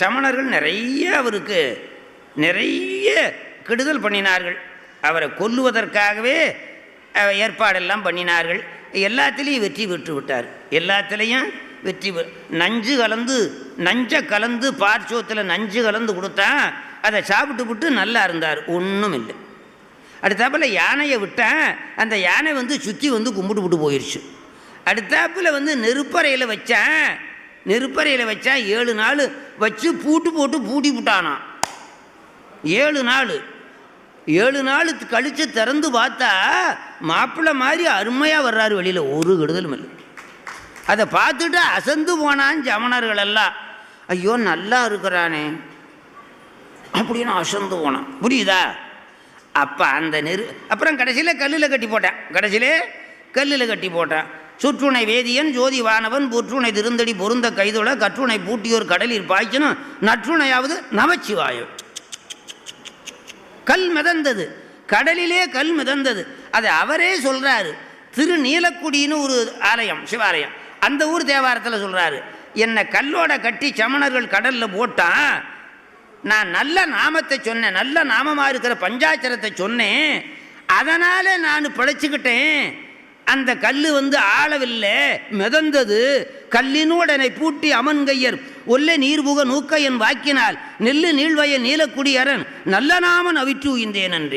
சமணர்கள் நிறைய அவருக்கு நிறைய கெடுதல் பண்ணினார்கள். அவரை கொல்லுவதற்காகவே ஏற்பாடெல்லாம் பண்ணினார்கள். எல்லாத்துலேயும் வெற்றி பெற்று விட்டார். எல்லாத்துலேயும் வெற்றி நஞ்சு கலந்து நஞ்சை கலந்து பார்ச்சோத்தில் நஞ்சு கலந்து கொடுத்தா அதை சாப்பிட்டு விட்டு நல்லா இருந்தார். ஒன்றும் இல்லை. அடுத்தாப்பில் யானையை விட்டேன் அந்த யானை வந்து சுற்றி வந்து கும்பிட்டு விட்டு போயிடுச்சு அடுத்தாப்பில் வந்து நெருப்பறையில் வச்சேன் நெருப்பறையில் வச்சா ஏழு நாள் வச்சு பூட்டு போட்டு பூட்டி விட்டானாம் ஏழு நாள். ஏழு நாள் கழித்து திறந்து பார்த்தா மாப்பிள்ளை மாதிரி அருமையாக வர்றாரு வெளியில். ஒரு கெடுதலும் இல்லை. அதை பார்த்துட்டு அசந்து போனான் ஜமனர்கள் எல்லாம். ஐயோ நல்லா இருக்கிறானே. அப்படின்னு அசந்து போனான். புரியுதா? அப்போ அந்த நெரு அப்புறம் கடைசியில் கல்லில் கட்டி போட்டேன். கடைசியிலே கல்லில் கட்டி போட்டேன். சுற்றுணை வேதியன் ஜோதி வானவன் புற்றுணை திருந்தடி பொருந்த கைதொழ கற்றுணை பூட்டியோர் கடலில் பாய்ச்சணும் நற்றுணையாவது நமச்சிவாயம் கல் மிதந்தது. கடலிலே கல் மிதந்தது. அதை அவரே சொல்கிறாரு திரு நீலக்குடின்னு ஒரு ஆலயம் சிவாலயம். அந்த ஊர் தேவாரத்தில் சொல்கிறாரு என்னை கல்லோட கட்டி சமணர்கள் கடலில் போட்டான் நான் நல்ல நாமத்தை சொன்னேன் நல்ல நாமமாக இருக்கிற பஞ்சாச்சரத்தை சொன்னேன் அதனால் நான் பிழைச்சிக்கிட்டேன். அந்த கல் வந்து ஆளவில்லை. மிதந்தது. கல்லினூடனை பூட்டி அமன்கையர் ஒல்லை நீர்புக நூக்க என் வாக்கினால். நெல்லு நீள்வய நீலக்குடியரன். நல்ல நாமன் அவிற்று உயிந்தேன் நன்றி